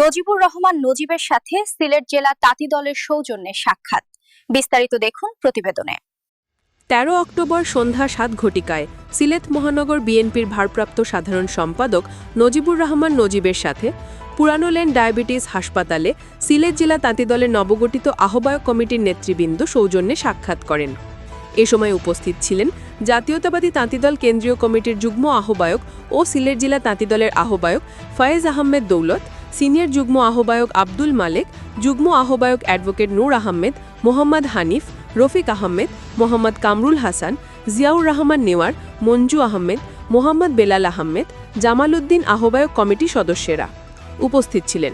নজিবুর রহমান নজিবের সাথে সিলেট জেলা তাঁতি দলের সৌজন্যে সাক্ষাৎ। বিস্তারিত দেখুন প্রতিবেদনে। তেরো অক্টোবর সন্ধ্যা সাত ঘটিকায় সিলেট মহানগর বিএনপির ভারপ্রাপ্ত সাধারণ সম্পাদক নজিবুর রহমান নজিবের সাথে পুরানো লেন ডায়াবেটিস হাসপাতালে সিলেট জেলা তাঁতি দলের নবগঠিত আহ্বায়ক কমিটির নেতৃবৃন্দ সৌজন্যে সাক্ষাৎ করেন। এ সময় উপস্থিত ছিলেন জাতীয়তাবাদী তাঁতি দল কেন্দ্রীয় কমিটির যুগ্ম আহ্বায়ক ও সিলেট জেলা তাঁতি দলের আহ্বায়ক ফয়েজ আহমেদ দৌলত সিনিয়র যুগ্ম আহ্বায়ক আব্দুল মালেক, যুগ্ম আহ্বায়ক অ্যাডভোকেট নূর আহমেদ, মোহাম্মদ হানিফ, রফিক আহমেদ, মোহাম্মদ কামরুল হাসান, জিয়াউর রহমান নেওয়ার, মঞ্জু আহমেদ, মোহাম্মদ বেলাল আহমেদ, জামাল উদ্দিন আহ্বায়ক কমিটি সদস্যেরা উপস্থিত ছিলেন।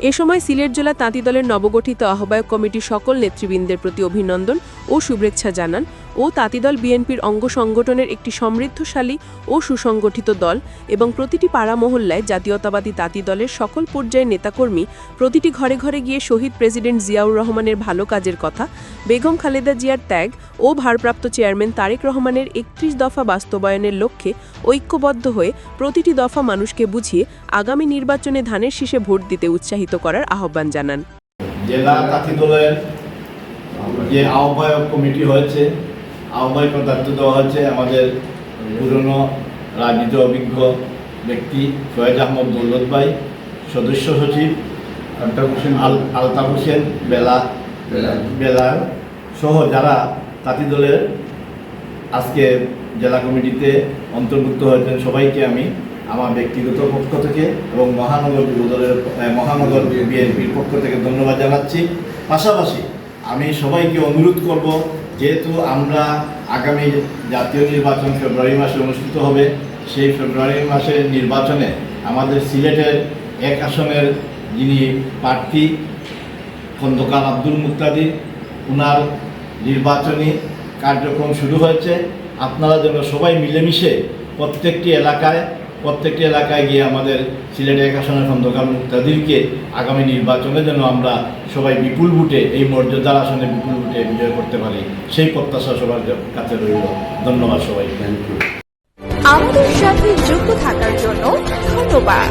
এ সময় সিলেট জেলা তাঁতি দলের নবগঠিত আহ্বায়ক কমিটির সকল নেতৃবৃন্দের প্রতি অভিনন্দন ও শুভেচ্ছা জানান ও তাঁতিদল বিএনপির অঙ্গ সংগঠনের একটি সমৃদ্ধশালী ও সুসংগঠিত দল এবং প্রতিটি পাড়া মহল্লায় জাতীয়তাবাদী তাঁতি দলের সকল পর্যায়ের নেতাকর্মী প্রতিটি ঘরে ঘরে গিয়ে শহীদ প্রেসিডেন্ট জিয়াউর রহমানের ভালো কাজের কথা, বেগম খালেদা জিয়ার ত্যাগ ও ভারপ্রাপ্ত চেয়ারম্যান তারেক রহমানের একত্রিশ দফা বাস্তবায়নের লক্ষ্যে ঐক্যবদ্ধ হয়ে প্রতিটি দফা মানুষকে বুঝিয়ে আগামী নির্বাচনে ধানের শীষে ভোট দিতে উৎসাহিত করার আহ্বান জানান। জেলা তাঁতি দলের যে আহ্বায়ক কমিটি হয়েছে আহ্বায়কের দায়িত্ব দেওয়া হয়েছে আমাদের পুরনো রাজনীতি অভিজ্ঞ ব্যক্তি ফয়েজ আহমদ দৌলত ভাই সদস্য সচিব আলতাফ হোসেন আল- আলতাফ হোসেন বেলা বেলার সহ যারা তাঁতি দলের আজকে জেলা কমিটিতে অন্তর্ভুক্ত হয়েছেন সবাইকে আমি আমার ব্যক্তিগত পক্ষ থেকে এবং মহানগর দলের মহানগর বিএনপির পক্ষ থেকে ধন্যবাদ জানাচ্ছি। পাশাপাশি আমি সবাইকে অনুরোধ করব, যেহেতু আমরা আগামী জাতীয় নির্বাচন ফেব্রুয়ারি মাসে অনুষ্ঠিত হবে, সেই ফেব্রুয়ারি মাসের নির্বাচনে আমাদের সিলেটের এক আসনের যিনি প্রার্থী খন্দকার আব্দুল মুক্তাদি, উনার নির্বাচনী কার্যক্রম শুরু হয়েছে। আপনারা যেন সবাই মিলেমিশে প্রত্যেকটি এলাকায় প্রত্যেকটি এলাকায় গিয়ে আমাদের সিলেট এক আসনের খন্দকার মুক্তাদিরকে আগামী নির্বাচনে যেন আমরা সবাই বিপুল ভোটে, এই মর্যাদার আসনে বিপুল ভোটে বিজয় করতে পারি, সেই প্রত্যাশা সবার কাছে রইল। ধন্যবাদ সবাই আমাদের সাথে যুক্ত থাকার জন্য ধন্যবাদ।